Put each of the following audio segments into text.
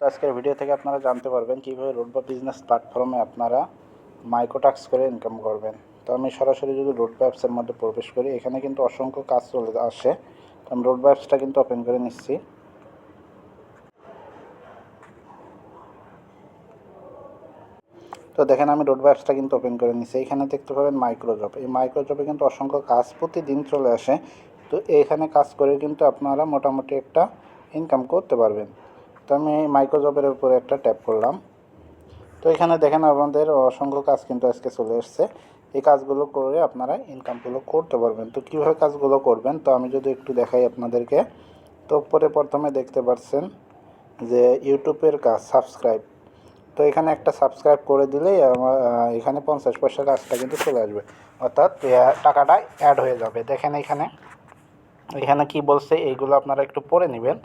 আজকের ভিডিও থেকে আপনারা জানতে পারবেন কীভাবে রোডবা বিজনেস প্ল্যাটফর্মে আপনারা মাইক্রোটাক্স করে ইনকাম করবেন। তো আমি সরাসরি যদি রোডবা অ্যাপসের মধ্যে প্রবেশ করি, এখানে কিন্তু অসংখ্য কাজ চলে আসে। তো আমি রোডবা অ্যাপসটা কিন্তু ওপেন করে নিচ্ছি। তো দেখেন, আমি রোড অ্যাপসটা কিন্তু ওপেন করে নিচ্ছি। এখানে দেখতে পাবেন মাইক্রো জব এই মাইক্রো জবে কিন্তু অসংখ্য কাজ প্রতিদিন চলে আসে। তো এখানে কাজ করে কিন্তু আপনারা মোটামুটি একটা ইনকাম করতে পারবেন। তো আমি এই মাইক্রো উপরে একটা ট্যাপ করলাম। তো এখানে দেখেন আমাদের অসংখ্য কাজ কিন্তু আজকে চলে এসছে। এই কাজগুলো করে আপনারা ইনকামগুলো করতে পারবেন। তো কীভাবে কাজগুলো করবেন? তো আমি যদি একটু দেখাই আপনাদেরকে। তো পরে প্রথমে দেখতে পাচ্ছেন যে ইউটিউবের কাজ সাবস্ক্রাইব তো এখানে একটা সাবস্ক্রাইব করে দিলেই আমার এখানে পঞ্চাশ পয়সা কাজটা কিন্তু চলে আসবে। অর্থাৎ টাকাটা অ্যাড হয়ে যাবে। দেখেন এখানে এখানে কি বলছে, এইগুলো আপনারা একটু পড়ে নেবেন।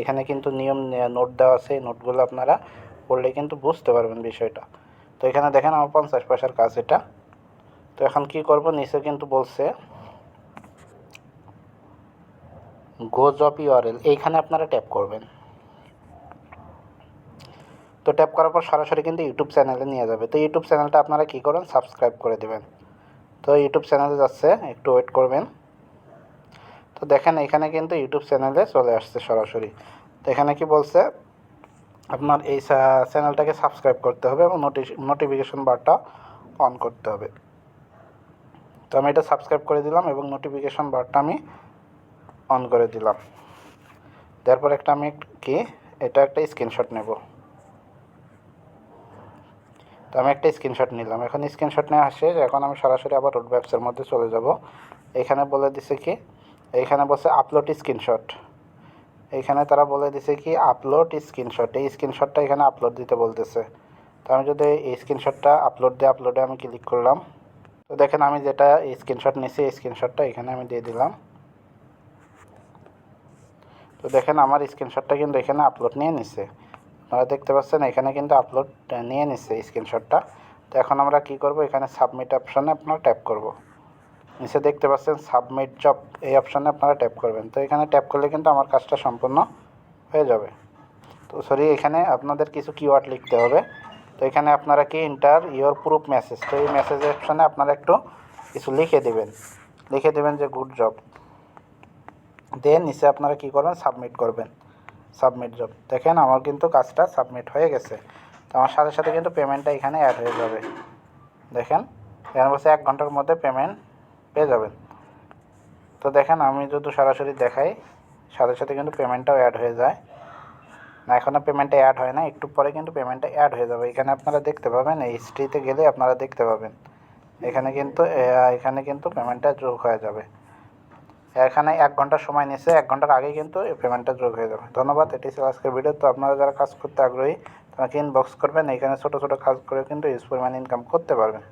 এখানে কিন্তু নিয়ম নোট দেওয়া আছে। এই নোটগুলো আপনারা পড়লে কিন্তু বুঝতে পারবেন বিষয়টা। তো এখানে দেখেন আমার পঞ্চাশ পয়সার কাজ এটা। তো এখন কি করব, নিচে কিন্তু বলছে গো জব ইউআরএল এইখানে আপনারা ট্যাপ করবেন। তো ট্যাপ করার পর সরাসরি কিন্তু ইউটিউব চ্যানেলে নিয়ে যাবে। তো ইউটিউব চ্যানেলটা আপনারা কী করেন সাবস্ক্রাইব করে দেবেন। তো ইউটিউব চ্যানেলে যাচ্ছে, একটু ওয়েট করবেন। তো দেখেন, এখানে কিন্তু ইউটিউব চ্যানেলে চলে আসছে সরাসরি। তো এখানে কি বলছে? আপনার এই চ্যানেলটাকে সাবস্ক্রাইব করতে হবে এবং নোটিফিকেশন বারটা অন করতে হবে। তো আমি এটা সাবস্ক্রাইব করে দিলাম এবং নোটিফিকেশন বারটা আমি অন করে দিলাম। তারপর একটা আমি কি, এটা একটা স্ক্রিনশট নেব। তো আমি একটা স্ক্রিনশট নিলাম। এখন স্ক্রিনশট নেওয়া শেষ। এখন আমি সরাসরি আবার রোড ব্যবসার মধ্যে চলে যাব। এখানে বলে দিছে কি এইখানে বলছে আপলোড স্ক্রিনশট এইখানে তারা বলে দিছে কি আপলোড স্ক্রিনশট এই স্ক্রিনশটটা এখানে আপলোড দিতে বলতেছে। তো আমি যদি এই স্ক্রিনশটটা আপলোড দিয়ে আপলোডে আমি ক্লিক করলাম, তো দেখেন আমি যেটা স্ক্রিনশট নিছি, এই স্ক্রিনশটটা এখানে আমি দিয়ে দিলাম। তো দেখেন আমার স্ক্রিনশটটা কিন্তু এখানে আপলোড নিয়ে নিছে। আপনারা দেখতে পাচ্ছেন এখানে কিন্তু আপলোড নিয়ে নিচ্ছে স্ক্রিনশটটা তো এখন আমরা কি করব? এখানে সাবমিট অপশানে আপনারা ট্যাপ করব। নিচে দেখতে পাচ্ছেন সাবমিট জব এই অপশানে আপনারা ট্যাপ করবেন। তো এখানে ট্যাপ করলে কিন্তু আমার কাজটা সম্পূর্ণ হয়ে যাবে। তো সরি এখানে আপনাদের কিছু কিওয়ার্ড লিখতে হবে। তো এখানে আপনারা কি ইন্টার ইওর প্রুফ মেসেজ তো এই মেসেজ অপশানে আপনারা একটু কিছু লিখে দেবেন। লিখে দেবেন যে গুড জব দেন নিচে আপনারা কি করবেন? সাবমিট করবেন। সাবমিট জব দেখেন, আমার কিন্তু কাজটা সাবমিট হয়ে গেছে। তো আমার সাথে সাথে কিন্তু পেমেন্টটা এখানে অ্যাড হয়ে যাবে। দেখেন, এখানে বসে এক ঘণ্টার মধ্যে পেমেন্ট পেয়ে যাবেন। তো দেখেন, আমি যদি সরাসরি দেখাই, সাথে সাথে কিন্তু পেমেন্টটাও অ্যাড হয়ে যায়। না এখনও পেমেন্টটা অ্যাড হয় না, একটু পরে কিন্তু পেমেন্টটা অ্যাড হয়ে যাবে। এখানে আপনারা দেখতে পাবেন এই হিস্ট্রিতে গেলে আপনারা দেখতে পাবেন। এখানে কিন্তু এখানে কিন্তু পেমেন্টটা যোগ হয়ে যাবে। এখানে এক ঘণ্টা সময় নিচ্ছে এক ঘণ্টার আগে কিন্তু এই পেমেন্টটা যোগ হয়ে যাবে। ধন্যবাদ এটি ছিল আজকের ভিডিও তো আপনারা যারা কাজ করতে আগ্রহী তোমাকে ইনবক্স করবেন। এখানে ছোটো ছোটো কাজ করে কিন্তু ইউজ পরিমাণ ইনকাম করতে পারবেন।